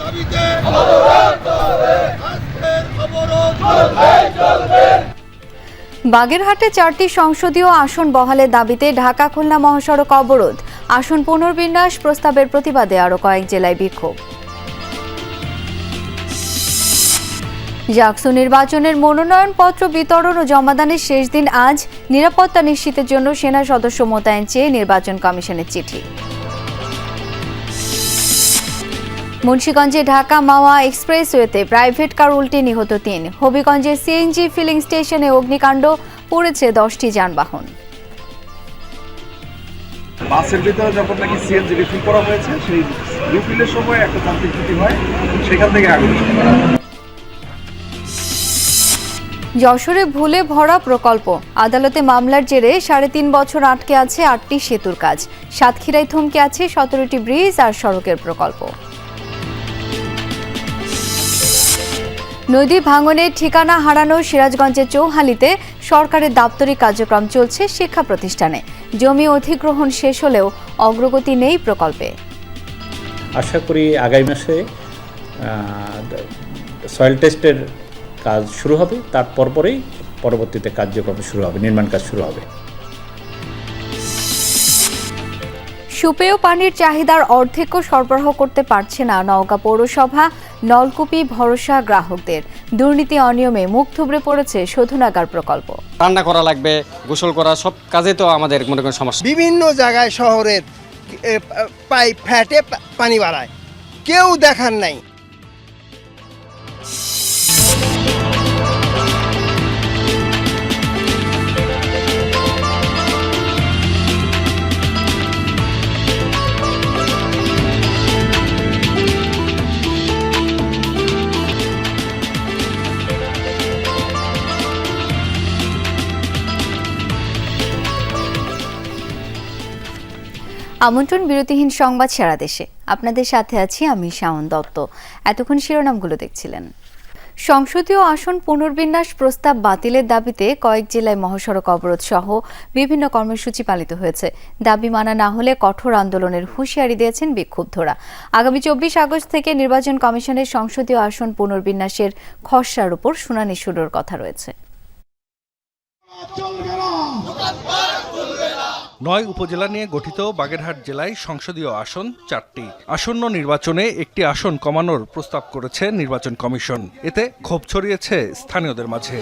দাবিতে দাবিতে আজকের অবরোধ। বাগেরহাটে চারটি সংসদীয় আসন বহালের দাবিতে ঢাকা খুলনা মহাসড়ক অবরোধ। আসন পুনর্বিন্যাস প্রস্তাবের প্রতিবাদে আরও কয়েক জেলায় বিক্ষোভ। জাকসু নির্বাচনের মনোনয়নপত্র বিতরণ ও জমাদানের শেষ দিন আজ। নিরাপত্তা নিশ্চিতের জন্য সেনা সদস্য মোতায়েন চেয়ে নির্বাচন কমিশনের চিঠি। মুন্সীগঞ্জে ঢাকা মাওয়া এক্সপ্রেসওয়েতে প্রাইভেট কার উল্টে নিহত তিন। হবিগঞ্জে সিএনজি ফিলিং স্টেশনে অগ্নিকাণ্ড পড়েছে দশটি যানবাহন। বাসের ভিতরে যখন নাকি সিএনজি রিফিল করা হয়েছে সেই রিফিলের সময় একটা যান্ত্রিক ত্রুটি হয় সেখান থেকে আগুন যশোরে ভুলে ভরা প্রকল্প। আদালতে মামলার জেরে সাড়ে তিন বছর আটকে আছে আটটি সেতুর কাজ। সাতক্ষীরায় থমকে আছে সতেরোটি ব্রিজ আর সড়কের প্রকল্প। নদী ভাঙনে ঠিকানা হারানো সিরাজগঞ্জের চৌহালিতে সরকারের দাপ্তরিক কার্যক্রম চলছে শিক্ষা প্রতিষ্ঠানে। জমি অধিগ্রহণ শেষ হলেও অগ্রগতি নেই প্রকল্পে। আশা করি আগামী মাসে সয়েল টেস্টের কাজ শুরু হবে। তারপর পরেই পরবর্তীতে কার্যক্রম শুরু হবে, নির্মাণ কাজ শুরু হবে। সুপেয় পানির চাহিদার অর্ধেকও সরবরাহ করতে পারছে না নওগাঁ পৌরসভা। নলকূপি ভরসা গ্রাহকদের। দুর্নীতি অনিয়মে মুখ থুবড়ে পড়েছে শোধনাগার প্রকল্প। রান্না করা লাগবে গোসল করা সব কাজে তো আমাদের মনে করেন সমস্যা। বিভিন্ন জায়গায় শহরের পাইপ ফ্যাটে পানি বাড়ায়। কেউ দেখার নাই। আমন্ত্রণ বিরতিহীন সংবাদ সারা দেশে। আপনাদের সাথে আছি আমি শাওন দত্ত। এতক্ষণ শিরোনামগুলো দেখছিলেন। সংসদীয় আসন পুনর্বিন্যাস প্রস্তাব বাতিলের দাবিতে কয়েক জেলায় মহাসড়ক অবরোধ সহ বিভিন্ন কর্মসূচি পালিত হয়েছে। দাবি মানা না হলে কঠোর আন্দোলনের হুঁশিয়ারি দিয়েছেন বিক্ষুব্ধরা। আগামী চব্বিশ আগস্ট থেকে নির্বাচন কমিশনের সংসদীয় আসন পুনর্বিন্যাসের খসড়ার উপর শুনানি শুরুর কথা রয়েছে। নয় উপজেলা নিয়ে গঠিত বাগেরহাট জেলায় সংসদীয় আসন চারটি। আসন্ন নির্বাচনে একটি আসন কমানোর প্রস্তাব করেছে নির্বাচন কমিশন। এতে ক্ষোভ ছড়িয়েছে স্থানীয়দের মাঝে।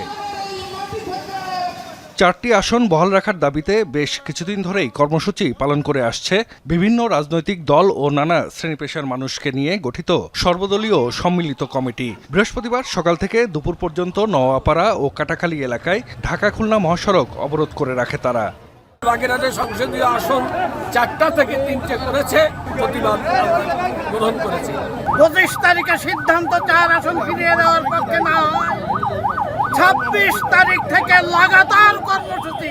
চারটি আসন বহাল রাখার দাবিতে বেশ কিছুদিন ধরেই কর্মসূচি পালন করে আসছে বিভিন্ন রাজনৈতিক দল ও নানা শ্রেণি পেশার মানুষকে নিয়ে গঠিত সর্বদলীয় সম্মিলিত কমিটি। বৃহস্পতিবার সকাল থেকে দুপুর পর্যন্ত নওয়াপাড়া ও কাটাখালী এলাকায় ঢাকা খুলনা মহাসড়ক অবরোধ করে রাখে তারা। বাগেরহাটের সংসদীয় আসন চারটা থেকে তিনটে করেছে প্রতিবাদ গ্রহণ করেছি। পঁচিশ তারিখে সিদ্ধান্ত চার আসন ফিরিয়ে দেওয়ার পক্ষে না হয়। ছাব্বিশ তারিখ থেকে লাগাতার কর্মসূচি।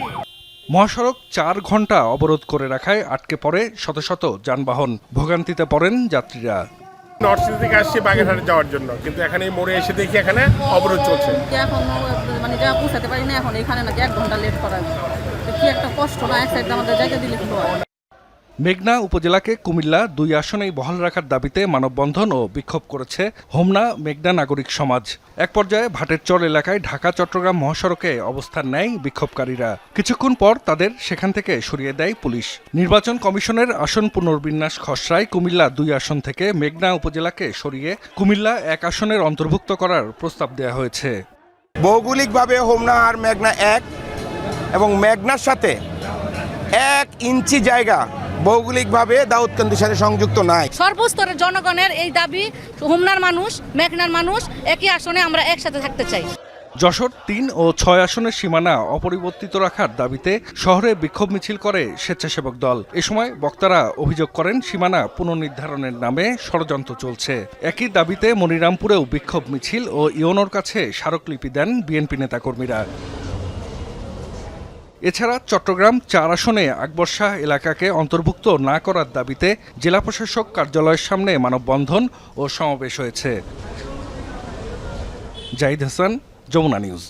মহাসড়ক চার ঘণ্টা অবরোধ করে রাখায় আটকে পড়ে শত শত যানবাহন। ভোগান্তিতে পড়েন যাত্রীরা। নর্থ সিটি থেকে আসছি বাগেরহাটে যাওয়ার জন্য কিন্তু এখানে মোড়ে এসে দেখি এখানে অবরোধ চলছে। এখন মানে যা পৌঁছাতে পারি না এখন এখানে নাকি এক ঘণ্টা লেট করা। কি একটা কষ্ট না এক সাইডে আমাদের জায়গা দিলে কি হয়? মেঘনা উপজেলাকে কুমিল্লা দুই আসনেই বহাল রাখার দাবিতে মানববন্ধন ও বিক্ষোভ করেছে হোমনা মেঘনা নাগরিক সমাজ। এক পর্যায়ে ভাটের চর এলাকায় ঢাকা চট্টগ্রাম মহাসড়কে অবস্থান নেয় বিক্ষোভকারীরা। কিছুক্ষণ পর তাদের সেখান থেকে সরিয়ে দেয় পুলিশ। নির্বাচন কমিশনের আসন পুনর্বিন্যাস খসড়ায় কুমিল্লা দুই আসন থেকে মেঘনা উপজেলাকে সরিয়ে কুমিল্লা এক আসনের অন্তর্ভুক্ত করার প্রস্তাব দেওয়া হয়েছে। ভৌগোলিকভাবে হোমনা আর মেঘনা এক এবং মেঘনার সাথে এক ইঞ্চি জায়গা ভৌগোলিকভাবে দাউদকান্দির সাথে সংযুক্ত নাই। সর্বস্তরের জনগণের এই দাবি হোমনার মানুষ মেঘনার মানুষ একই আসনে আমরা একসাথে থাকতে চাই। যশোর তিন ও ছয় আসনের সীমানা অপরিবর্তিত রাখার দাবিতে শহরে বিক্ষোভ মিছিল করে স্বেচ্ছাসেবক দল। এ সময় বক্তারা অভিযোগ করেন সীমানা পুনর্নির্ধারণের নামে ষড়যন্ত্র চলছে। একই দাবিতে মনিরামপুরেও বিক্ষোভ মিছিল ও ইওনোর কাছে স্মারকলিপি দেন বিএনপি নেতাকর্মীরা। এছাড়া চট্টগ্রাম চার আসনে আকবর শাহ এলাকাকে অন্তর্ভুক্ত না করার দাবিতে জেলা প্রশাসক কার্যালয়ের সামনে মানববন্ধন ও সমাবেশ হয়েছে। জাহিদ হাসান, যমুনা নিউজ।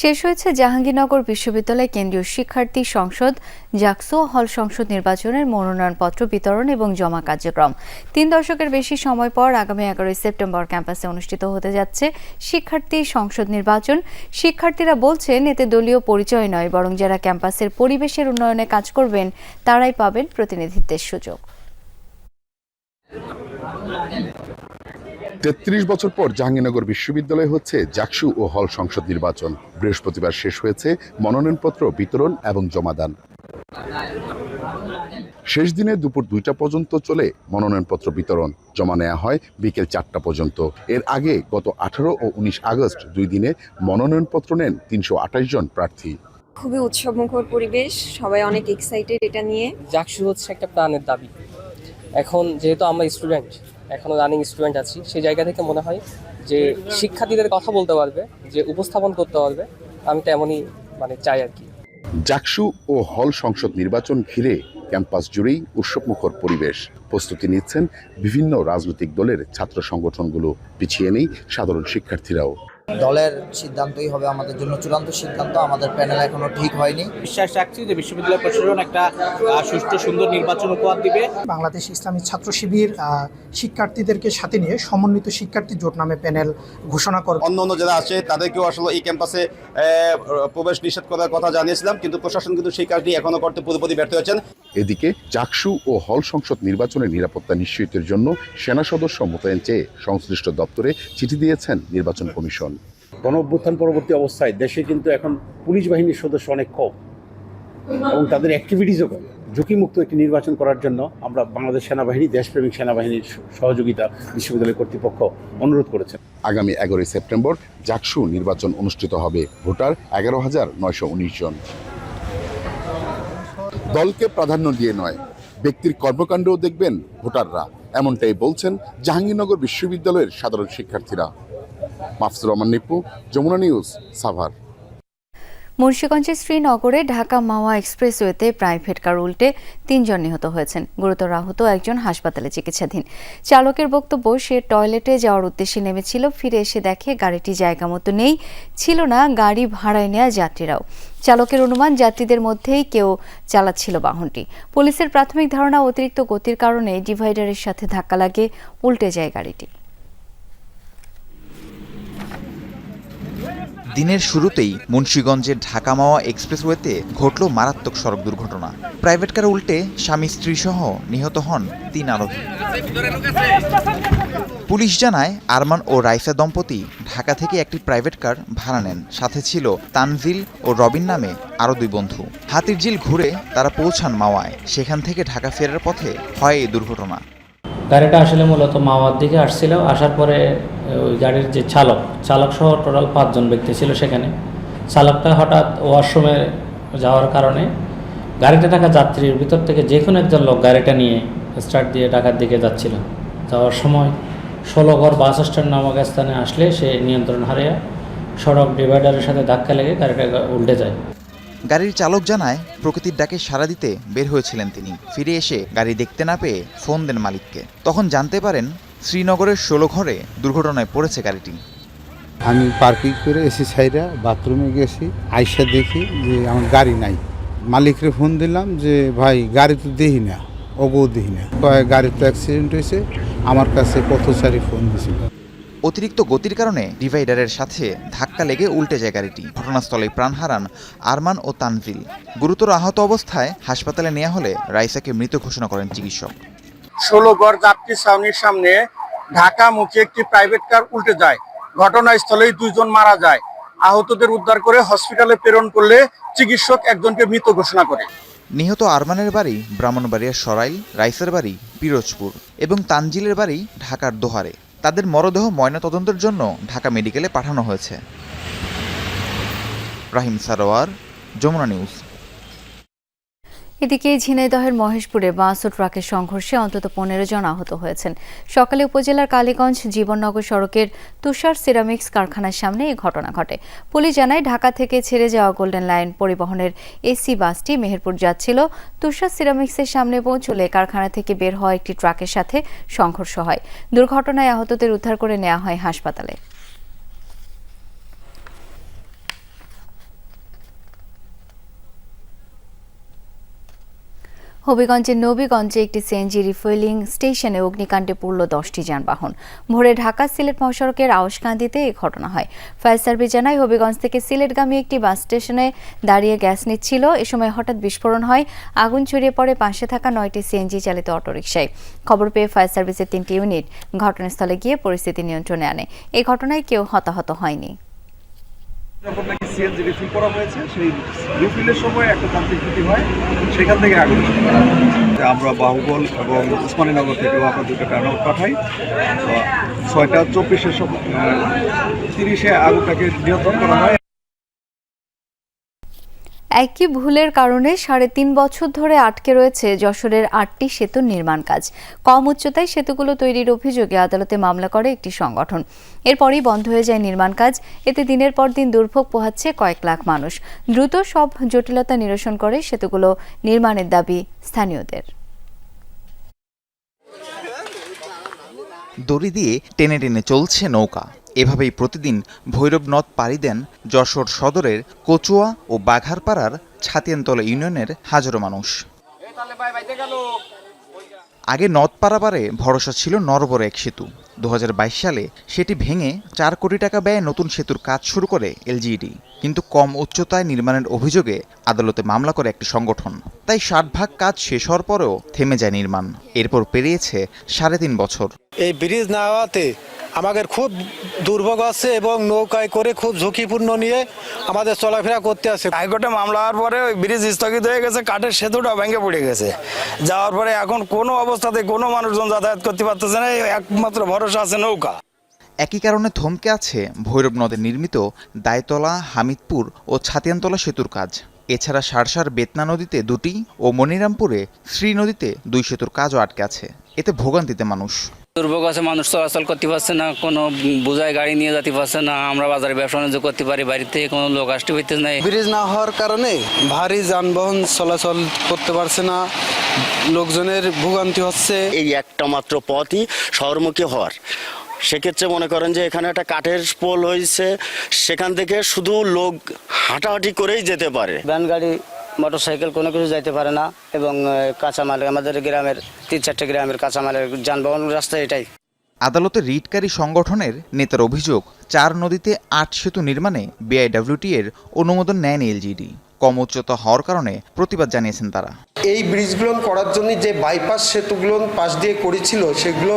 শেষ হয়েছে জাহাঙ্গীরনগর বিশ্ববিদ্যালয় কেন্দ্রীয় শিক্ষার্থী সংসদ জাকসো হল সংসদ নির্বাচনের মনোনয়নপত্র বিতরণ এবং জমা কার্যক্রম। তিন দশকের বেশি সময় পর আগামী এগারোই সেপ্টেম্বর ক্যাম্পাসে অনুষ্ঠিত হতে যাচ্ছে শিক্ষার্থী সংসদ নির্বাচন। শিক্ষার্থীরা বলছেন, এতে দলীয় পরিচয় নয়, বরং যারা ক্যাম্পাসের পরিবেশের উন্নয়নে কাজ করবেন, তারাই পাবেন প্রতিনিধিত্বের সুযোগ। তেত্রিশ বছর পর জাহাঙ্গীরনগর বিশ্ববিদ্যালয়ে হচ্ছে জাকসু ও হল সংসদ নির্বাচন। বৃহস্পতিবার শেষ হয়েছে মনোনয়নপত্র বিতরণ এবং জমাদান। শেষ দিনে দুপুর দুইটা পর্যন্ত চলে মনোনয়নপত্র বিতরণ। জমা নেওয়া হয় বিকেল চারটা পর্যন্ত। এর আগে গত আঠারো ও উনিশ আগস্ট দুই দিনে মনোনয়নপত্র নেন তিনশো আঠাশ জন প্রার্থী। খুবই উৎসবমুখর পরিবেশ সবাই অনেক এক্সাইটেড এটা নিয়ে। জাকসু হচ্ছে একটা প্রাণের দাবি। এখন যেহেতু আমরা স্টুডেন্ট এখনও রানিং স্টুডেন্ট আছি, সেই জায়গা থেকে মনে হয় যে শিক্ষার্থীদের কথা বলতে পারবে, যে উপস্থাপন করতে পারবে, আমি তেমনই মানে চাই আর কি। জাকসু ও হল সংসদ নির্বাচন ঘিরে ক্যাম্পাস জুড়েই উৎসবমুখর পরিবেশ। প্রস্তুতি নিচ্ছেন বিভিন্ন রাজনৈতিক দলের ছাত্র সংগঠনগুলো, পিছিয়ে নেই সাধারণ শিক্ষার্থীরাও। দলের সিদ্ধান্তই হবে আমাদের জন্য। চূড়ান্ত সিদ্ধান্ত আমাদের প্যানেল এখনও ঠিক হয়নি। বিশ্বাস রাখছি যে বিশ্ববিদ্যালয় প্রশাসন একটা সুষ্ঠু সুন্দর নির্বাচন উপহার দিবে। বাংলাদেশ ইসলামী ছাত্র শিবির শিক্ষার্থীদেরকে সাথে নিয়ে সমন্বিত শিক্ষার্থী জোট নামে প্যানেল ঘোষণা করবে অন্য অন্য যারা আছে তাদেরকেও আসলে এই ক্যাম্পাসে প্রবেশ নিষেধ করার কথা জানিয়েছিলাম কিন্তু প্রশাসন কিন্তু সেই কাজটি এখনও করতে পুরোপুরি ব্যর্থ হয়েছেন। এদিকে চাকসু ও হল সংসদ নির্বাচনের নিরাপত্তা নিশ্চিতের জন্য সেনা সদস্য মোতায়েন চেয়ে সংশ্লিষ্ট দপ্তরে চিঠি দিয়েছেন নির্বাচন কমিশন। গণ অভ্যুত্থান পরবর্তী অবস্থায় দেশে কিন্তু এখন পুলিশ বাহিনীর সদস্য অনেক কম এবং তাদের অ্যাক্টিভিটিসও কম। ঝুঁকিমুক্ত একটি নির্বাচন করার জন্য আমরা বাংলাদেশ সেনাবাহিনী, দেশপ্রেমিক সেনাবাহিনীর সহযোগিতা বিশ্ববিদ্যালয় কর্তৃপক্ষ অনুরোধ করেছেন আগামী এগারোই সেপ্টেম্বর জাকসু নির্বাচন অনুষ্ঠিত হবে। ভোটার এগারো হাজার নয়শো উনিশ জন। দলকে প্রাধান্য দিয়ে নয়, ব্যক্তির কর্মকাণ্ডও দেখবেন ভোটাররা। এমনটাই বলছেন জাহাঙ্গীরনগর বিশ্ববিদ্যালয়ের সাধারণ শিক্ষার্থীরা। মাফসুর রহমান নিপু, যমুনা নিউজ, সাভার। মুন্সিগঞ্জের শ্রীনগরে ঢাকা মাওয়া এক্সপ্রেসওয়েতে প্রাইভেট কার উল্টে তিনজন নিহত হয়েছেন। গুরুতর আহত একজন হাসপাতালে চিকিৎসাধীন। চালকের বক্তব্য, সে টয়লেটে যাওয়ার উদ্দেশ্যে নেমেছিল, ফিরে এসে দেখে গাড়িটি জায়গা মতো নেই, ছিল না, গাড়ি ভাড়ায় নেওয়া যাত্রীরাও। চালকের অনুমান, যাত্রীদের মধ্যেই কেউ চালাচ্ছিল বাহনটি। পুলিশের প্রাথমিক ধারণা, অতিরিক্ত গতির কারণে ডিভাইডারের সাথে ধাক্কা লাগে উল্টে যায় গাড়িটি। দিনের শুরুতেই মুন্সীগঞ্জের ঢাকা মাওয়া এক্সপ্রেসওয়েতে ঘটল মারাত্মক সড়ক দুর্ঘটনা। প্রাইভেট কার উল্টে স্বামী স্ত্রী সহ নিহত হন তিন আরোহী। পুলিশ জানায়, আরমান ও রাইসা দম্পতি ঢাকা থেকে একটি প্রাইভেট কার ভাড়া নেন। সাথে ছিল তানজিল ও রবিন নামে আরও দুই বন্ধু। হাতির ঘুরে তারা পৌঁছান মাওয়ায়। সেখান থেকে ঢাকা ফেরার পথে হয় এই দুর্ঘটনা। গাড়িটা আসলে মূলত মাওয়ার দিকে আসছিল। আসার পরে ওই গাড়ির যে চালক চালক সহ টোটাল পাঁচজন ব্যক্তি ছিল সেখানে। চালকটা হঠাৎ ওয়াশরুমে যাওয়ার কারণে গাড়িতে থাকা যাত্রীর ভিতর থেকে যে কোনো একজন লোক গাড়িটা নিয়ে স্টার্ট দিয়ে ঢাকার দিকে যাচ্ছিল। যাওয়ার সময় ষোলোঘর বাস স্ট্যান্ড নামক স্থানে আসলে সে নিয়ন্ত্রণ হারিয়ে। সড়ক ডিভাইডারের সাথে ধাক্কা লেগে গাড়িটা উল্টে যায়। গাড়ির চালক জানায়, প্রকৃতির ডাকে সাড়া দিতে বের হয়েছিলেন তিনি। ফিরে এসে গাড়ি দেখতে না পেয়ে ফোন দেন মালিককে। তখন জানতে পারেন, শ্রীনগরের ষোলো ঘরে দুর্ঘটনায় পড়েছে গাড়িটি। আমি পার্কিং করে এসি সাইডা বাথরুমে গেছি, আইসা দেখি যে আমার গাড়ি নাই। মালিকরে ফোন দিলাম যে, ভাই, গাড়ি তো দেখি না, অগো দেখি না। গাড়ি তো অ্যাক্সিডেন্ট হয়েছে, আমার কাছে পথচারী ফোন দিয়েছিল অতিরিক্ত গতির কারণে ডিভাইডারের সাথে ধাক্কা লেগে উল্টে যায় গাড়িটি। ঘটনাস্থলে প্রাণ হারান আরমান ও তানজিল গুরুতর আহত অবস্থায় হাসপাতালে নেওয়া হলে রাইসাকে মৃত ঘোষণা করেন চিকিৎসক। ষোলোগড় যাত্রী ছাউনির সামনে ঢাকা মুখে একটি প্রাইভেট কার উল্টে যায়। ঘটনাস্থলেই দুইজন মারা যায়। আহতদের উদ্ধার করে হসপিটালে প্রেরণ করলে চিকিৎসক একজনকে মৃত ঘোষণা করে। নিহত আরমানের বাড়ি ব্রাহ্মণবাড়িয়ার সরাইল রাইসের বাড়ি পিরোজপুর এবং তানজিলের বাড়ি ঢাকার দোহারে। তাদের মরদেহ ময়নাতদন্তের জন্য ঢাকা মেডিকেলে পাঠানো হয়েছে। রাহিম সারোয়ার যমুনা নিউজ। এদিকে ঝিনাইদহের মহেশপুরে বাস ও ট্রাকের সংঘর্ষে অন্তত পনেরো জন আহত হয়েছেন। সকালে উপজেলার কালীগঞ্জ জীবননগর সড়কের তুষার সিরামিক্স কারখানার সামনে এই ঘটনা ঘটে। পুলিশ জানায়, ঢাকা থেকে ছেড়ে যাওয়া গোল্ডেন লাইন পরিবহনের এসি বাসটি মেহেরপুর যাচ্ছিল। তুষার সিরামিক্সের সামনে পৌঁছলে কারখানা থেকে বের হওয়া একটি ট্রাকের সাথে সংঘর্ষ হয়। দুর্ঘটনায় আহতদের উদ্ধার করে নেওয়া হয় হাসপাতালে। হবিগঞ্জের নবীগঞ্জে একটি সিএনজি রিফুয়েলিং স্টেশনে অগ্নিকাণ্ডে পড়ল দশটি যানবাহন। ভোরে ঢাকা সিলেট মহাসড়কের আউশকান্দিতে এই ঘটনা হয়। ফায়ার সার্ভিস জানায়, হবিগঞ্জ থেকে সিলেটগামী একটি বাস স্টেশনে দাঁড়িয়ে গ্যাস নিচ্ছিল। এ সময় হঠাৎ বিস্ফোরণ হয়। আগুন ছড়িয়ে পড়ে পাশে থাকা নয়টি সিএনজি চালিত অটোরিকশায়। খবর পেয়ে ফায়ার সার্ভিসের তিনটি ইউনিট ঘটনাস্থলে গিয়ে পরিস্থিতি নিয়ন্ত্রণে আনে। এই ঘটনায় কেউ হতাহত হয়নি। যখন নাকি সিএনজি রিফিল করা হয়েছে, সেই রিফিলের সময় একটা যান্ত্রিক ক্ষতি হয়, সেখান থেকে আগুন। আমরা বাহুবল এবং উসমানীনগর থেকে আমরা দুটো টার্ন পাঠাই তো ছয়টা চব্বিশের সময় তিরিশে আগুনটাকে নিয়ন্ত্রণ করা হয় একই ভুলের কারণে সাড়ে তিন বছর ধরে আটকে রয়েছে যশোরের আটটি সেতুর নির্মাণ কাজ। কম উচ্চতায় সেতুগুলো তৈরির অভিযোগে আদালতে মামলা করে একটি সংগঠন। এরপরই বন্ধ হয়ে যায় নির্মাণ কাজ। এতে দিনের পর দিন দুর্ভোগ পোহাচ্ছে কয়েক লাখ মানুষ। দ্রুত সব জটিলতা নিরসন করে সেতুগুলো নির্মাণের দাবি স্থানীয়দের। দড়ি দিয়ে টেনে টেনে চলছে নৌকা। এভাবেই প্রতিদিন ভৈরব নদ পাড়ি দেন যশোর সদরের কচুয়া ও বাঘারপাড়ার ছাতিয়ানতলা ইউনিয়নের হাজারো মানুষ। আগে নদ পারাপারে ভরসা ছিল নরবরে এক সেতু। দু হাজার বাইশ সালে সেটি ভেঙে চার কোটি টাকা ব্যয়ে নতুন সেতুর কাজ শুরু করে এলজিইডি কিন্তু কম উচ্চতায় নির্মাণের অভিযোগে আদালতে মামলা করে একটি সংগঠন। তাই ষাট ভাগ কাজ শেষ হওয়ার পরেও থেমে যায় নির্মাণ। এরপর পেরিয়েছে সাড়ে তিন বছর। এই ব্রিজ না হওয়াতে আমাদের খুব দুর্ভোগ আছে এবং নৌকায় করে খুব ঝুঁকিপূর্ণ নিয়ে আমাদের চলাফেরা করতে আছে। হাইকোর্টে মামলা হওয়ার পরে ওই ব্রিজ স্থগিত হয়ে গেছে কাঠের সেতুটা ভেঙে পড়ে গেছে। যাওয়ার পরে এখন কোনো অবস্থাতে কোনো মানুষজন যাতায়াত করতে পারতেছে না একমাত্র ভরসা আছে নৌকা। একই কারণে থমকে আছে ভৈরব নদে নির্মিত দায়তলা হামিদপুর ও ছাতিয়ানতলা সেতুর কাজ। এছাড়া সারসার বেতনা নদীতে দুটি ও মনিরামপুরে শ্রী নদীতে দুই সেতুর কাজও আটকে আছে। এতে ভোগান্তিতে মানুষ। দুর্ভোগ আছে মানুষ চলাচল করতে পারছে না কোনো বোঝায় গাড়ি নিয়ে যেতে পারছে না আমরা বাজারে ব্যবসা বাণিজ্য করতে পারি বাড়িতে কোনো লোক আসতে পারতেছে না। ব্রিজ না হওয়ার কারণে ভারী যানবাহন চলাচল করতে পারছে না লোকজনের ভোগান্তি হচ্ছে। এই একটা মাত্র পথই শহরমুখী হওয়ার। সেক্ষেত্রে মনে করেন যে এখানে একটা কাঠের পোল হয়েছে সেখান থেকে শুধু লোক হাঁটাহাঁটি করেই যেতে পারে। ভ্যান গাড়ি মোটরসাইকেল কোনো কিছু যাইতে পারে না এবং কাঁচামাল, আমাদের গ্রামের তিন চারটে গ্রামের কাঁচামালের যানবাহন রাস্তা এটাই। আদালতে রিটকারী সংগঠনের নেতার অভিযোগ, চার নদীতে আট সেতু নির্মাণে বিআইডব্লিউটি এর অনুমোদন নেয়নি এলজিডি কম উচ্চতা হওয়ার কারণে প্রতিবাদ জানিয়েছেন তারা। এই ব্রিজগুলো করার জন্য যে বাইপাস সেতুগুলো পাশ দিয়ে করেছিল সেগুলো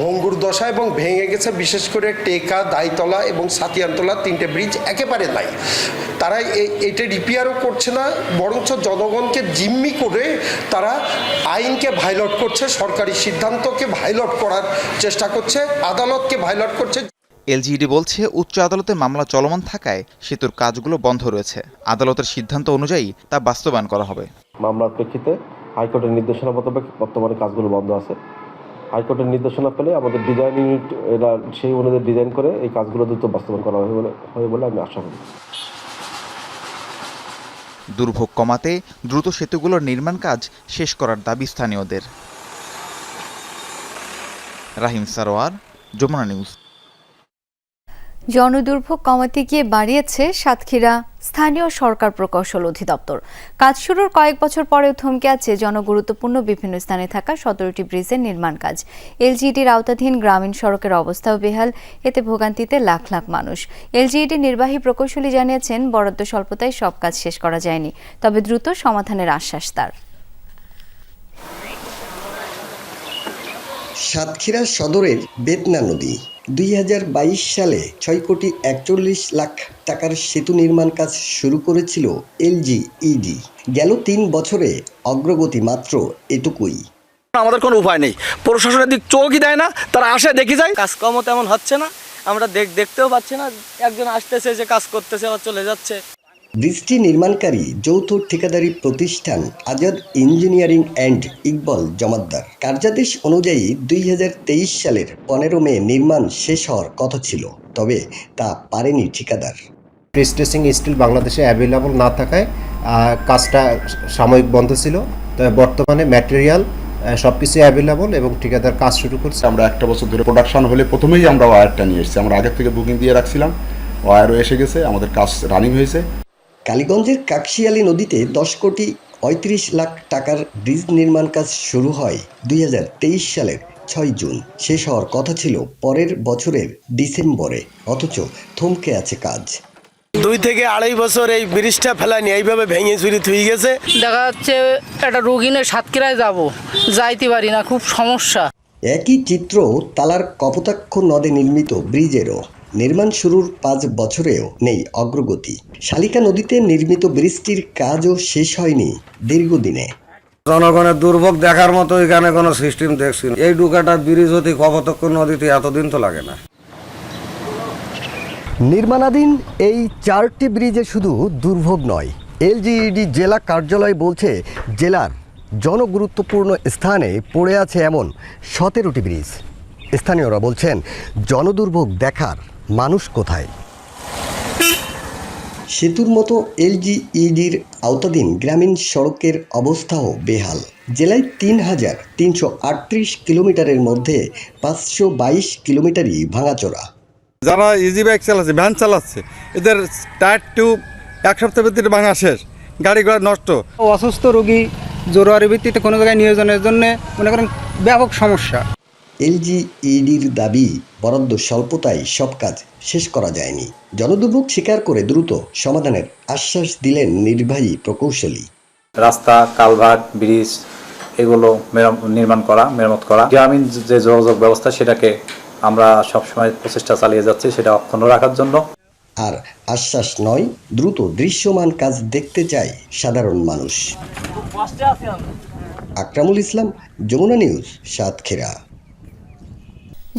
ভঙ্গুর দশা এবং ভেঙে গেছে, বিশেষ করে টেকা, দাইতলা এবং সাতিয়ানতলা তিনটে ব্রিজ একেবারে নাই। তারা এটা রিপেয়ারও করছে না, বরঞ্চ জনগণকে জিম্মি করে তারা আইনকে ভাইলট করছে, সরকারি সিদ্ধান্তকে ভাইলট করার চেষ্টা করছে, আদালতকে ভাইলট করছে। এলজিইডি বলছে উচ্চ আদালতে মামলা চলমান থাকায় সেতুর কাজগুলো বন্ধ রয়েছে। আদালতের সিদ্ধান্ত অনুযায়ী তা বাস্তবায়ন করা হবে। মামলার প্রেক্ষিতে হাইকোর্টের নির্দেশনা মোতাবেক বর্তমানে কাজগুলো বন্ধ আছে। হাইকোর্টের নির্দেশনা পেলে আমাদের ডিজাইন ইউনিট এরা সেই অনুযায়ী ডিজাইন করে এই কাজগুলো দ্রুত বাস্তবায়ন করা হবে বলে হবে বলে আমি আশা করি। দুর্ভোগ কমাতে দ্রুত সেতুগুলোর নির্মাণ কাজ শেষ করার দাবি স্থানীয়দের। রাহিম সারোয়ার যমুনা নিউজ। জনদুর্ভোগ কমাতে গিয়ে বাড়িয়েছে সাতক্ষীরা। স্থানীয় সরকার প্রকৌশল অধিদপ্তর। কাজ শুরুর কয়েক বছর পরেও থমকে আছে জনগুরুত্বপূর্ণ বিভিন্ন স্থানে থাকা সতেরোটি ব্রিজের নির্মাণ কাজ। এলজিইডির আওতাধীন গ্রামীণ সড়কের অবস্থাও বেহাল। এতে ভোগান্তিতে লাখ লাখ মানুষ। এলজিইডি নির্বাহী প্রকৌশলী জানিয়েছেন, বরাদ্দ স্বল্পতায় সব কাজ শেষ করা যায়নি, তবে দ্রুত সমাধানের আশ্বাস তার। সাতক্ষীরা সদরের বেতনা নদী। দুই হাজার বাইশ সালে ছয় কোটি একচল্লিশ লাখ টাকার সেতু নির্মাণ কাজ শুরু করেছিল এলজি ইডি। গেল তিন বছরে অগ্রগতি মাত্র এটুকুই। আমাদের কোনো উপায় নেই। প্রশাসনের দিক চোখই দেয় না তারা আসে দেখি যায়। কাজকর্ম তেমন হচ্ছে না। আমরা দেখ দেখতেও পাচ্ছি না। একজন আসতেছে যে কাজ করতেছে আবার চলে যাচ্ছে। ব্রিজটি নির্মাণকারী যৌথ ঠিকাদারি প্রতিষ্ঠান আজাদ ইঞ্জিনিয়ারিং অ্যান্ড ইকবল জমাদ্দার। কার্যাদেশ অনুযায়ী দুই হাজার তেইশ সালের পনেরো মে নির্মাণ শেষ হওয়ার কথা ছিল তবে তা পারেনি ঠিকাদার। প্রেস্টেসিং স্টিল বাংলাদেশে অ্যাভেলেবল না থাকায় কাজটা সাময়িক বন্ধ ছিল। তবে বর্তমানে ম্যাটেরিয়াল সব কিছু অ্যাভেলেবল এবং ঠিকাদার কাজ শুরু করছে। আমরা একটা বছর ধরে প্রোডাকশন হলে প্রথমেই আমরা ওয়্যারটা নিয়ে এসেছি। আমরা আগের থেকে বুকিং দিয়ে রাখছিলাম। ওয়ারও এসে গেছে আমাদের কাজ রানিং হয়েছে। কালীগঞ্জের কাকশিয়ালী নদীতে দশ কোটি পঁয়ত্রিশ লাখ টাকার ব্রিজ নির্মাণ কাজ শুরু হয় দুই হাজার তেইশ সালের ছয় জুন। শেষ হওয়ার কথা ছিল পরের বছরের ডিসেম্বরে অথচ থমকে আছে কাজ। দুই থেকে আড়াই বছর এই ব্রিজটা ফেলানি এইভাবে ভেঙে চুরি থুই গেছে। দেখা যাচ্ছে একটা রোগী নিয়ে সাতক্ষীরায় যাব যাইতে পারি না খুব সমস্যা। একই চিত্র তালার কপোতাক্ষ নদে নির্মিত ব্রিজেরও। নির্মাণ শুরুর পাঁচ বছরেও নেই অগ্রগতি। শালিকা নদীতে নির্মিত ব্রিজটির কাজও শেষ হয়নি দীর্ঘদিনে। জনগণের দুর্ভোগ দেখার মতো এখানে কোনো সিস্টেম দেখছি না। এই ডুকাটা ব্রিজ হতে কপতক্ষ নদীতে এতদিন তো লাগে না। নির্মাণাধীন এই চারটি ব্রিজে শুধু দুর্ভোগ নয়। এলজিইডি জেলা কার্যালয় বলছে জেলার জনগুরুত্বপূর্ণ স্থানে পড়ে আছে এমন সতেরোটি ব্রিজ। স্থানীয়রা বলছেন জনদুর্ভোগ দেখার মানুষ কোথায়? সেতুর মতো এলজিইডির আওতাধীন গ্রামীণ সড়কের অবস্থাও বেহাল। জেলায় তিন হাজার তিনশো আটত্রিশ কিলোমিটারের মধ্যে পাঁচশো বাইশ কিলোমিটারই ভাঙাচোরা। যারা ইজি বাইক চালাচ্ছে ভ্যান চালাচ্ছে এদের টায়ার টিউব এক সপ্তাহের ভিত্তিতে ভাঙা শেষ গাড়ি ঘোড়া নষ্ট। অসুস্থ রোগী জরুরি ভিত্তিতে কোনো জায়গায় নিয়োজনের জন্য মনে করেন ব্যাপক সমস্যা। এলজিইডির দাবি বরাদ্দ স্বল্পতায় সব কাজ শেষ করা যায়নি। জনদুর্ভোগ স্বীকার করে দ্রুত সমাধানের আশ্বাস দিলেন নির্বাহী প্রকৌশলী। রাস্তা কালভার্ট ব্রিজ এগুলো নির্মাণ করা মেরামত করা। গ্রামীণ যে যোগাযোগ ব্যবস্থা সেটাকে আমরা সবসময় প্রচেষ্টা চালিয়ে যাচ্ছি সেটা অক্ষুণ্ণ রাখার জন্য। আর আশ্বাস নয় দ্রুত দৃশ্যমান কাজ দেখতে চায় সাধারণ মানুষ। আকরামুল ইসলাম যমুনা নিউজ সাতক্ষীরা।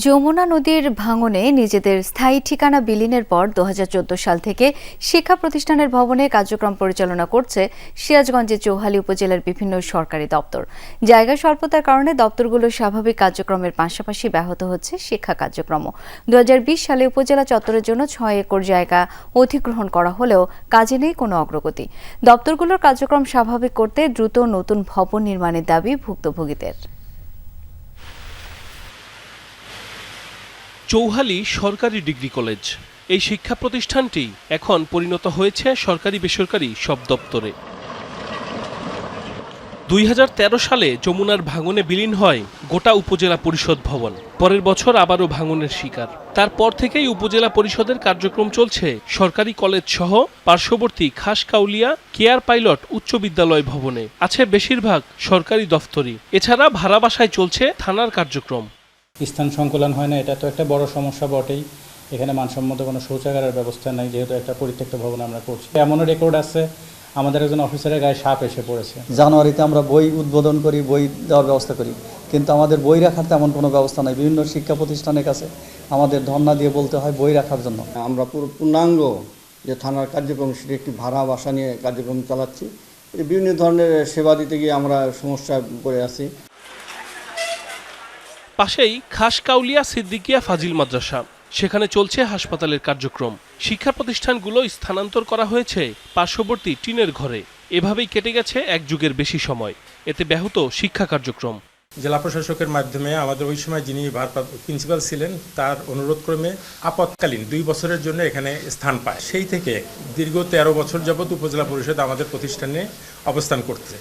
যমুনা নদীর ভাঙনে নিজেদের স্থায়ী ঠিকানা বিলীনের পর দুহাজার চোদ্দ সাল থেকে শিক্ষা প্রতিষ্ঠানের ভবনে কার্যক্রম পরিচালনা করছে সিরাজগঞ্জের চৌহালি উপজেলার বিভিন্ন সরকারি দপ্তর। জায়গা স্বল্পতার কারণে দপ্তরগুলোর স্বাভাবিক কার্যক্রমের পাশাপাশি ব্যাহত হচ্ছে শিক্ষা কার্যক্রমও। দু হাজার বিশ সালে উপজেলা চত্বরের জন্য ছয় একর জায়গা অধিগ্রহণ করা হলেও কাজে নেই কোনো অগ্রগতি। দপ্তরগুলোর কার্যক্রম স্বাভাবিক করতে দ্রুত নতুন ভবন নির্মাণের দাবি ভুক্তভোগীদের। চৌহালি সরকারি ডিগ্রি কলেজ। এই শিক্ষা প্রতিষ্ঠানটি এখন পরিণত হয়েছে সরকারি বেসরকারি সব দপ্তরে। দুই হাজার তেরো সালে যমুনার ভাঙনে বিলীন হয় গোটা উপজেলা পরিষদ ভবন। পরের বছর আবারও ভাঙনের শিকার। তারপর থেকেই উপজেলা পরিষদের কার্যক্রম চলছে সরকারি কলেজ সহ পার্শ্ববর্তী খাসকাউলিয়া কেয়ার পাইলট উচ্চ বিদ্যালয় ভবনে। আছে বেশিরভাগ সরকারি দফতরই। এছাড়া ভাড়া বাসায় চলছে থানার কার্যক্রম। স্থান সংকুলন হয় না এটা তো একটা বড় সমস্যা বটেই। এখানে মানসম্মত কোনো শৌচাগারের ব্যবস্থা নেই যেহেতু একটা পরিত্যক্ত ভবন আমরা করছি। এমনও রেকর্ড আছে আমাদের একজন অফিসারের গায়ে সাপ এসে পড়েছে। জানুয়ারিতে আমরা বই উদ্বোধন করি বই দেওয়ার ব্যবস্থা করি। কিন্তু আমাদের বই রাখার তেমন কোনো ব্যবস্থা নাই বিভিন্ন শিক্ষা প্রতিষ্ঠানের কাছে আমাদের ধর্ণা দিয়ে বলতে হয় বই রাখার জন্য। আমরা পুরো পূর্ণাঙ্গ যে থানার কার্যক্রম সেটি একটি ভাড়া বাসা নিয়ে কার্যক্রম চালাচ্ছি। এই বিভিন্ন ধরনের সেবা দিতে গিয়ে আমরা সমস্যা পড়ে আছি। পাশেই খাসকাউলিয়া সিদ্দিকিয়া ফাজিল মাদ্রাসা। সেখানে চলছে হাসপাতালের কার্যক্রম। শিক্ষা প্রতিষ্ঠানগুলো স্থানান্তর করা হয়েছে পার্শ্ববর্তী টিনের ঘরে। এভাবেই কেটে গেছে এক যুগের বেশি সময়। এতে ব্যাহত শিক্ষা কার্যক্রম। জেলা প্রশাসকের মাধ্যমে আমাদের ওই সময় যিনি প্রিন্সিপাল ছিলেন, তার অনুরোধ ক্রমে আপৎকালীন দুই বছরের জন্য এখানে স্থান পায়। সেই থেকে দীর্ঘ তেরো বছর যাবৎ উপজেলা পরিষদ আমাদের প্রতিষ্ঠানে অবস্থান করছে।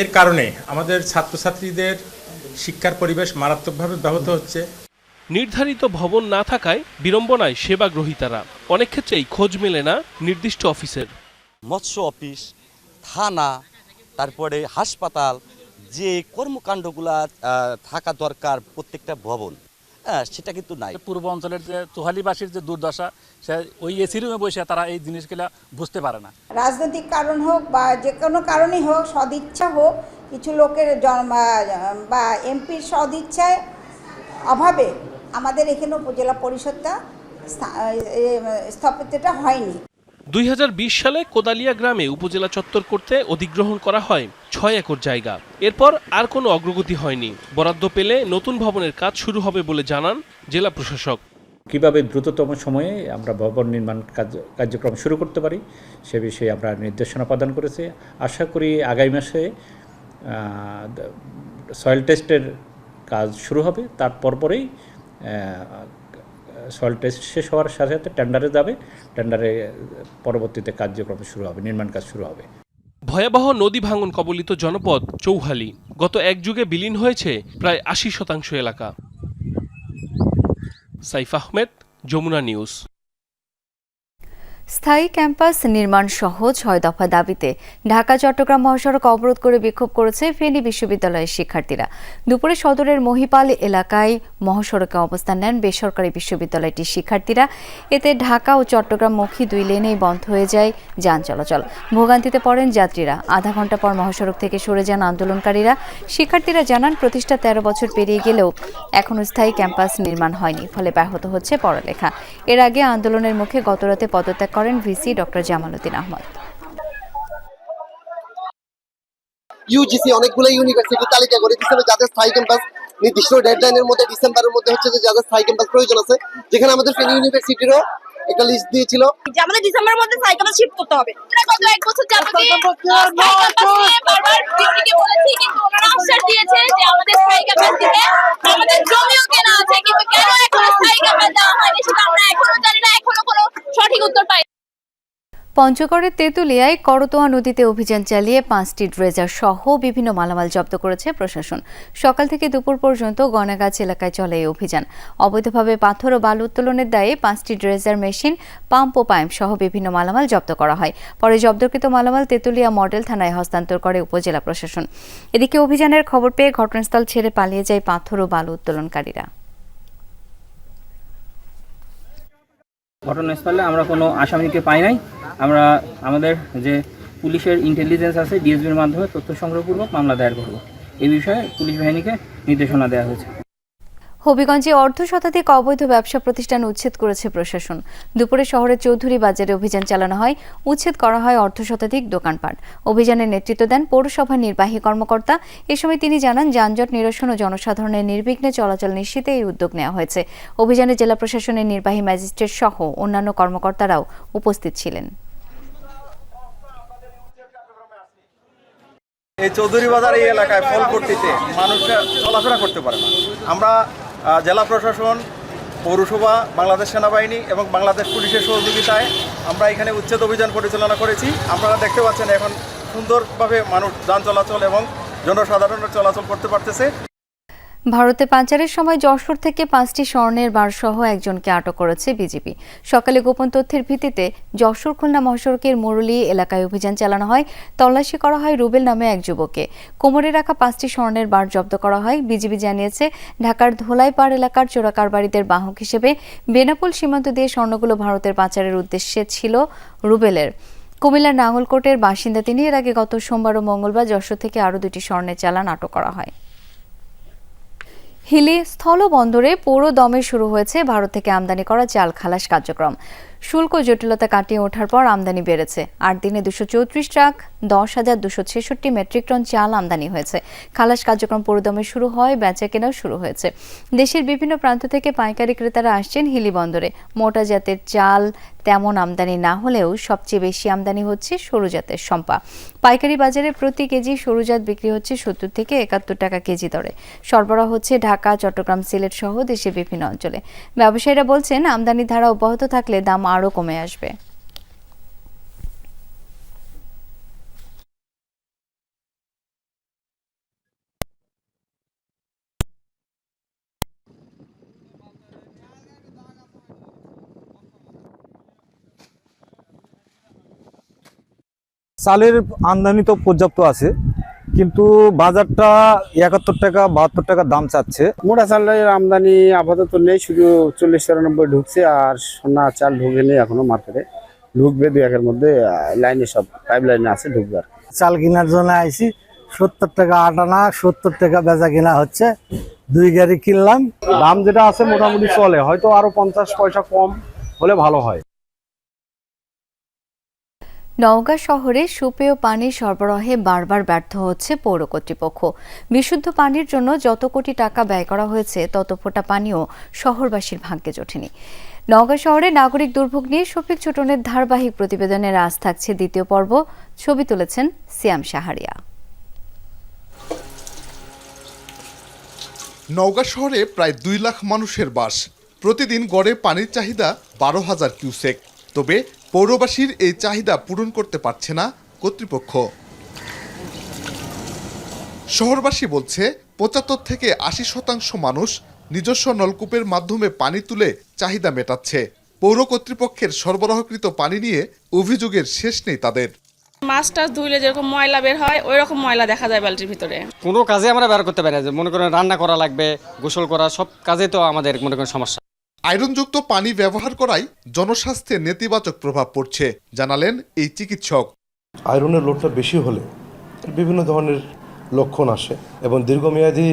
এর কারণে আমাদের ছাত্রছাত্রীদের শিক্ষার পরিবেশ মারাত্মকভাবে ব্যাহত হচ্ছে। নির্ধারিত ভবন না থাকায় বিড়ম্বনায় সেবা গ্রহীতারা অনেক ক্ষেত্রেই খোঁজ মেলে না নির্দিষ্ট অফিসের। মৎস্য অফিস থানা তারপরে হাসপাতাল যে কর্মকাণ্ডগুলা থাকা দরকার প্রত্যেকটা ভবন। হ্যাঁ সেটা কিন্তু নাই। পূর্ব অঞ্চলের যে চোহালিবাসীর যে দুর্দশা সে ওই এসি রুমে বসে তারা এই জিনিসগুলা বুঝতে পারে না। রাজনৈতিক কারণ হোক বা যে কোনো কারণেই হোক সদিচ্ছা হোক কিছু লোকের জন্ম বা এমপির সদিচ্ছায় অভাবে আমাদের এখানে উপজেলা পরিষদটা স্থাপিতটা হয়নি। দুই হাজার বিশ সালে কোদালিয়া গ্রামে উপজেলা চত্বর করতে অধিগ্রহণ করা হয় ছয় একর জায়গা। এরপর আর কোনো অগ্রগতি হয়নি। বরাদ্দ পেলে নতুন ভবনের কাজ শুরু হবে বলে জানান জেলা প্রশাসক। কীভাবে দ্রুততম সময়ে আমরা ভবন নির্মাণ কার্য কার্যক্রম শুরু করতে পারি সে বিষয়ে আমরা নির্দেশনা প্রদান করেছি। আশা করি আগামী মাসে সয়েল টেস্টের কাজ শুরু হবে, তার পরপরেই সয়েল টেস্ট শেষ হওয়ার সাথে সাথে টেন্ডারে যাবে টেন্ডারে পরবর্তীতে কার্যক্রম শুরু হবে, নির্মাণ কাজ শুরু হবে। ভয়াবহ নদী ভাঙন কবলিত জনপদ চৌহালি। গত এক যুগে বিলীন হয়েছে প্রায় আশি শতাংশ এলাকা। সাইফ আহমেদ, যমুনা নিউজ। স্থায়ী ক্যাম্পাস নির্মাণ সহ ছয় দফা দাবিতে। ঢাকা, চট্টগ্রাম মহাসড়ক অবরোধ করে বিক্ষোভ করেছে ফেনী বিশ্ববিদ্যালয়ের শিক্ষার্থীরা। দুপুরে সদরের মহিপাল এলাকায় মহাসড়কে অবস্থান নেন বেসরকারি বিশ্ববিদ্যালয়টির শিক্ষার্থীরা। এতে ঢাকা ও চট্টগ্রামমুখী দুই লেনেই বন্ধ হয়ে যায় যান চলাচল। ভোগান্তিতে পড়েন যাত্রীরা। আধা ঘণ্টা পর মহাসড়ক থেকে সরে যান আন্দোলনকারীরা। শিক্ষার্থীরা জানান, প্রতিষ্ঠা তেরো বছর পেরিয়ে গেলেও এখনও স্থায়ী ক্যাম্পাস নির্মাণ হয়নি, ফলে ব্যাহত হচ্ছে পড়ালেখা। এর আগে আন্দোলনের মুখে গতরাতে পদত্যাগ করেন VC doctor Jamaluddin Ahmad. UGC অনেকগুলো ইউনিভার্সিটি তালিকা করে দিচ্ছিল যাদের স্থায়ী ক্যাম্পাস নির্দিষ্ট ডেডলাইনের মধ্যে ডিসেম্বরের মধ্যে হচ্ছে যে যাদের স্থায়ী ক্যাম্পাস প্রয়োজন আছে, যেখানে আমাদের ফেনী ইউনিভার্সিটিরও একটা লিস্ট দিয়েছিল। যে আমাদের ডিসেম্বরের মধ্যে সাইকেল শিফট করতে হবে। গত এক বছর বারবার বলেছি কিন্তু ওনারা আশ্বাস দিয়েছে যে আমাদের স্থায়ী আমাদের জমিও কেনা আছে কিন্তু কেন এখনও স্থায়ী দেওয়া হয়নি সেটা আমরা এখনও জানি না এখনও কোনো সঠিক উত্তর পাই পঞ্চগড়ের তেঁতুলিয়ায় করতোয়া নদীতে অভিযান চালিয়ে পাঁচটি ড্রেজার সহ বিভিন্ন মালামাল জব্দ করেছে প্রশাসন। সকাল থেকে দুপুর পর্যন্ত গনাগাছ এলাকায় চলে এই অভিযান। অবৈধভাবে পাথর ও বালু উত্তোলনের দায়ে পাঁচটি ড্রেজার মেশিন, পাম্প ও পাইপ সহ বিভিন্ন মালামাল জব্দ করা হয়। পরে জব্দকৃত মালামাল তেঁতুলিয়া মডেল থানায় হস্তান্তর করে উপজেলা প্রশাসন। এদিকে অভিযানের খবর পেয়ে ঘটনাস্থল ছেড়ে পালিয়ে যায় পাথর ও বালু উত্তোলনকারীরা। ঘটনাস্থলে আমরা কোনো আসামিকে পাই নাই। আমরা আমাদের যে পুলিশের ইন্টেলিজেন্স আছে ডিএসবির মাধ্যমে তথ্য সংগ্রহপূর্বক মামলা দায়ের করব। এই বিষয়ে পুলিশ বাহিনীকে নির্দেশনা দেওয়া হয়েছে। হবিগঞ্জে অর্ধ শতাধিক অবৈধ ব্যবসা প্রতিষ্ঠান উচ্ছেদ করেছে প্রশাসন। দুপুরে শহরের চৌধুরী বাজারে অভিযান চালানো হয়। উচ্ছেদ করা হয় অর্ধ শতাধিক দোকানপাট। অভিযানের নেতৃত্ব দেন পৌরসভার নির্বাহী কর্মকর্তা। এ সময় তিনি জানান, যানজট নিরসন ও জনসাধারণের নির্বিঘ্নে চলাচল নিশ্চিতে এই উদ্যোগ নেওয়া হয়েছে। অভিযানে জেলা প্রশাসনের নির্বাহী ম্যাজিস্ট্রেট সহ অন্যান্য কর্মকর্তারাও উপস্থিত ছিলেন। এই চৌধুরী বাজার এই এলাকায় ফলপট্টিতে মানুষ চলাফেরা করতে পারে না। আমরা জেলা প্রশাসন, পৌরসভা, বাংলাদেশ সেনাবাহিনী এবং বাংলাদেশ পুলিশের সহযোগিতায় আমরা এখানে উচ্ছেদ অভিযান পরিচালনা করেছি। আপনারা দেখতে পাচ্ছেন এখন সুন্দরভাবে মানুষ যান চলাচল এবং জনসাধারণের চলাচল করতে পারতেছে। ভারতে পাচারের সময় যশোর থেকে পাঁচটি স্বর্ণের বারসহ একজনকে আটক করেছে বিজেপি। সকালে গোপন তথ্যের ভিত্তিতে যশোর খুলনা মহাসড়কের মুরলী এলাকায় অভিযান চালানো হয়। তল্লাশি করা হয় রুবেল নামে এক যুবককে। কোমরে রাখা পাঁচটি স্বর্ণের বার জব্দ করা হয়। বিজেপি জানিয়েছে, ঢাকার ধোলাইপাড় এলাকার চোরাকারবারিদের বাহক হিসেবে বেনাপুল সীমান্ত দিয়ে স্বর্ণগুলো ভারতের পাচারের উদ্দেশ্যে ছিল রুবেলের। কুমিল্লার নাঙ্গলকোটের বাসিন্দা তিনি। এর আগে গত সোমবার ও মঙ্গলবার যশোর থেকে আরও দুটি স্বর্ণের চালান আটক করা হয়। হিলি স্থলবন্দরে পৌর দমে শুরু হয়েছে ভারত থেকে আমদানি করা চাল খালাস কার্যক্রম। শুল্ক জটিলতা কাটিয়ে ওঠার পর আমদানি বেড়েছে। আট দিনে দুশো চৌত্রিশ ট্রাক, দশ হাজার দুশো ছেষট্টি মেট্রিক টন চাল আমদানি হয়েছে। খালাস কার্যক্রম পুরোদমে শুরু হয়, বেচা কেনাও শুরু হয়েছে। দেশের বিভিন্ন প্রান্ত থেকে পাইকারি ক্রেতারা আসছেন হিলি বন্দরে। মোটা জাতের চাল তেমন আমদানি না হলেও সবচেয়ে বেশি আমদানি হচ্ছে সরুজাতের সম্পা পাইকারি বাজারে প্রতি কেজি সরুজাত বিক্রি হচ্ছে সত্তর থেকে একাত্তর টাকা কেজি দরে। সরবরাহ হচ্ছে ঢাকা, চট্টগ্রাম, সিলেট সহ দেশের বিভিন্ন অঞ্চলে। ব্যবসায়ীরা বলছেন আমদানি ধারা অব্যাহত থাকলে দাম আরও কমে আসবে। চালের আমদানি তো পর্যাপ্ত আছে। কিন্তু বাজারটা একাত্তর টাকা বাহাত্তর টাকা দাম চাচ্ছে। মোটা চালের আমদানি আপাতত নেই শুধু চল্লিশ চুরানব্বই ঢুকছে আর সোনা চাল ঢুকে নেই এখনও মার্কেটে। ঢুকবে দু একের মধ্যে লাইনে সব পাইপ লাইনে আছে ঢুকবে আর। চাল কেনার জন্য আইসি সত্তর টাকা আটানা সত্তর টাকা বেচা কেনা হচ্ছে দুই গাড়ি কিনলাম। দাম যেটা আছে মোটামুটি চলে হয়তো আরও পঞ্চাশ পয়সা কম হলে ভালো হয়। নওগাঁ শহরে সুপেয় পানি সরবরাহে বারবার ব্যর্থ হচ্ছে পৌর কর্তৃপক্ষ। বিশুদ্ধ পানির জন্য যত কোটি টাকা ব্যয় করা হয়েছে, তত ফোঁটা পানিও শহরবাসীর ভাগ্যে জোটেনি নওগাঁ শহরে নাগরিক দুর্ভোগ নিয়ে শফিক ছোটনের ধারাবাহিক প্রতিবেদনের আজ থাকছে দ্বিতীয় পর্ব। ছবি তুলেছেন সিয়াম সাহারিয়া নওগাঁ শহরে প্রায় দুই লাখ মানুষের বাস। প্রতিদিন গড়ে পানির চাহিদা বারো হাজার কিউসেক। তবে পৌরবাসীর এই চাহিদা পূরণ করতে পারছে না কর্তৃপক্ষ। শহরবাসী বলছে পঁচাত্তর থেকে আশি শতাংশ মানুষ নিজস্ব নলকূপের মাধ্যমে পানি তুলে চাহিদা মেটাচ্ছে। পৌর কর্তৃপক্ষের সরবরাহকৃত পানি নিয়ে অভিযোগের শেষ নেই তাদের। মাছ টাছ ধুইলে যেরকম ময়লা বের হয় ওই রকম ময়লা দেখা যায় বালতির ভিতরে। কোনো কাজে আমরা বের করতে পারি না যে মনে করেন রান্না করা লাগবে গোসল করা সব কাজে তো আমাদের মনে করেন সমস্যা। আয়রনযুক্ত পানি ব্যবহার করাই জনস্বাস্থ্যে নেতিবাচক প্রভাব পড়ছে জানালেন এই চিকিৎসক। আয়রনের লোডটা বেশি হলে বিভিন্ন ধরনের লক্ষণ আসে এবং দীর্ঘমেয়াদী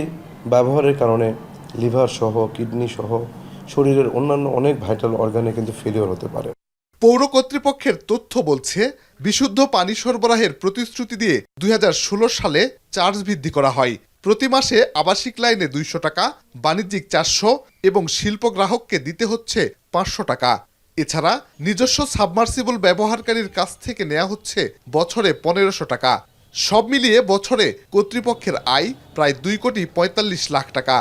ব্যবহারের কারণে লিভার সহ কিডনি সহ শরীরের অন্যান্য অনেক ভাইটাল অর্গানে কিন্তু ফেলিওর হতে পারে। পৌর কর্তৃপক্ষের তথ্য বলছে বিশুদ্ধ পানি সরবরাহের প্রতিশ্রুতি দিয়ে দুই হাজার ষোলো সালে চার্জ বৃদ্ধি করা হয়। প্রতি মাসে আবাসিক লাইনে দুইশো টাকা, বাণিজ্যিক চারশো এবং শিল্প গ্রাহককে দিতে হচ্ছে পাঁচশো টাকা। এছাড়া নিজস্ব সাবমার্সিবল ব্যবহারকারীর কাছ থেকে নেওয়া হচ্ছে বছরে পনেরোশো টাকা। সব মিলিয়ে বছরে কর্তৃপক্ষের আয় প্রায় দুই কোটি পঁয়তাল্লিশ লাখ টাকা।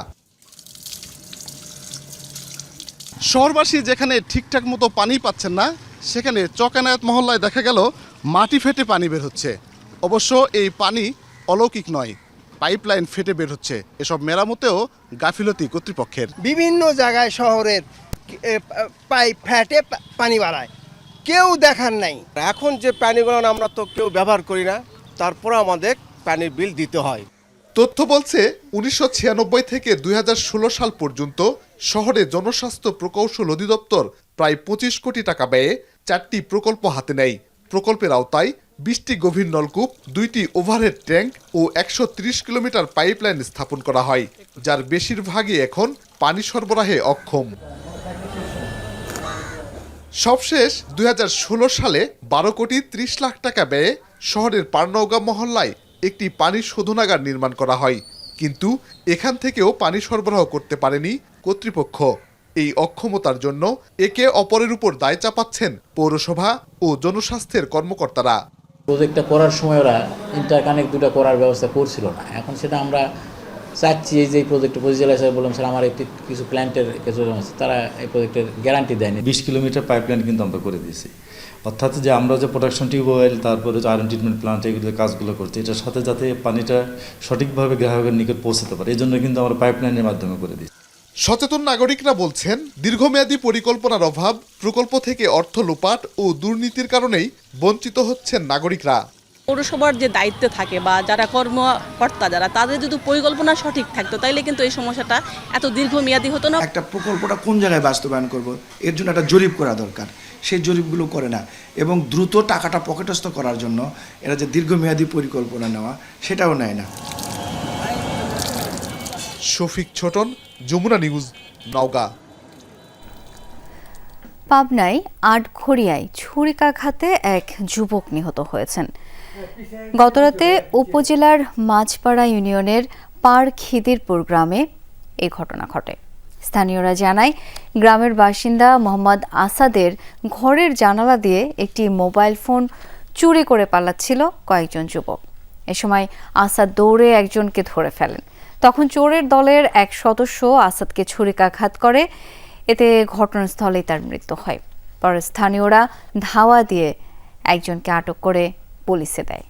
শহরবাসী যেখানে ঠিকঠাক মতো পানি পাচ্ছেন না, সেখানে চকানায়ত মহল্লায় দেখা গেল মাটি ফেটে পানি বের হচ্ছে। অবশ্য এই পানি অলৌকিক নয়। পাইপলাইন ফেটে বের হচ্ছে। এসব মেরামতেও গাফিলতি কর্তৃপক্ষের। বিভিন্ন জায়গায় শহরের পাইপ ফ্যাটে পানি বাড়ায়। কেউ দেখার নাই। এখন যে পানিগুলো আমরা তো কেউ ব্যবহার করি না তারপর আমাদের পানির বিল দিতে হয়। তথ্য বলছে উনিশশো ছিয়ানব্বই থেকে দুই হাজার ষোলো সাল পর্যন্ত শহরে জনস্বাস্থ্য প্রকৌশল অধিদপ্তর প্রায় পঁচিশ কোটি টাকা ব্যয়ে চারটি প্রকল্প হাতে নেয়। প্রকল্পের আওতায় বিশটি গভীর নলকূপ, দুইটি ওভারহেড ট্যাঙ্ক ও একশো ত্রিশ কিলোমিটার পাইপলাইন স্থাপন করা হয়, যার বেশিরভাগই এখন পানি সরবরাহে অক্ষম। সবশেষ দুই হাজার ষোল সালে বারো কোটি ত্রিশ লাখ টাকা ব্যয়ে শহরের পারনৌগা মহল্লায় একটি পানি শোধনাগার নির্মাণ করা হয়, কিন্তু এখান থেকেও পানি সরবরাহ করতে পারেনি কর্তৃপক্ষ। এই অক্ষমতার জন্য একে অপরের উপর দায় চাপাচ্ছেন পৌরসভা ও জনস্বাস্থ্যের কর্মকর্তারা। প্রজেক্টটা করার সময় ওরা ইন্টার কানেক্ট দুটো করার ব্যবস্থা করছিল না। এখন সেটা আমরা চাচ্ছি এই যে প্রজেক্ট পরিচালক স্যার বললাম স্যার, আমার একটি কিছু প্ল্যান্টের কিছু আছে, তারা এই প্রজেক্টের গ্যারান্টি দেয়নি। বিশ কিলোমিটার পাইপলাইন কিন্তু আমরা করে দিয়েছি। অর্থাৎ যে আমরা যে প্রোডাকশন টিউবওয়েল তারপরে যে আয়রন ট্রিটমেন্ট প্লান্ট এগুলো কাজগুলো করছি, এটার সাথে যাতে পানিটা সঠিকভাবে গ্রাহকের নিকট পৌঁছাতে পারে এই জন্য কিন্তু আমরা পাইপলাইনের মাধ্যমে করে দিচ্ছি সচেতন নাগরিকরা বলছেন দীর্ঘমেয়াদী পরিকল্পনার অভাব প্রকল্প থেকে অর্থ লোপাট ও দুর্নীতির কারণেই বঞ্চিত হচ্ছেন নাগরিকরা। পৌরসভার যে দায়িত্বে থাকে বা যারা কর্মকর্তা যারা তাদের যদি পরিকল্পনা সঠিক থাকতো তাইলে কিন্তু এই সমস্যাটা এত দীর্ঘমেয়াদী হতো না। একটা প্রকল্পটা কোন জায়গায় বাস্তবায়ন করব? এর জন্য একটা জরিপ করা দরকার। সেই জরিপগুলো করে না। এবং দ্রুত টাকাটা পকেটস্থ করার জন্য এরা যে দীর্ঘমেয়াদী পরিকল্পনা নেওয়া সেটাও নেয় না। শফিক ছোটন, যমুনা নিউজ, নওগাঁ। পাবনায় আটঘরিয়ায় ছুরিকাঘাতে এক যুবক নিহত হয়েছেন। গতরাতে উপজেলার মাছপাড়া ইউনিয়নের পার খিদিরপুর গ্রামে এই ঘটনা ঘটে। স্থানীয়রা জানায়, গ্রামের বাসিন্দা মোহাম্মদ আসাদের ঘরের জানালা দিয়ে একটি মোবাইল ফোন চুরি করে পালাচ্ছিল কয়েকজন যুবক। এ সময় আসাদ দৌড়ে একজনকে ধরে ফেলেন। তখন চোরের দলের এক সদস্য আসাদকে ছুরিকাঘাত করে। এতে ঘটনাস্থলেই তার মৃত্যু হয়। পরে স্থানীয়রা ধাওয়া দিয়ে একজনকে আটক করে পুলিশে দেয়।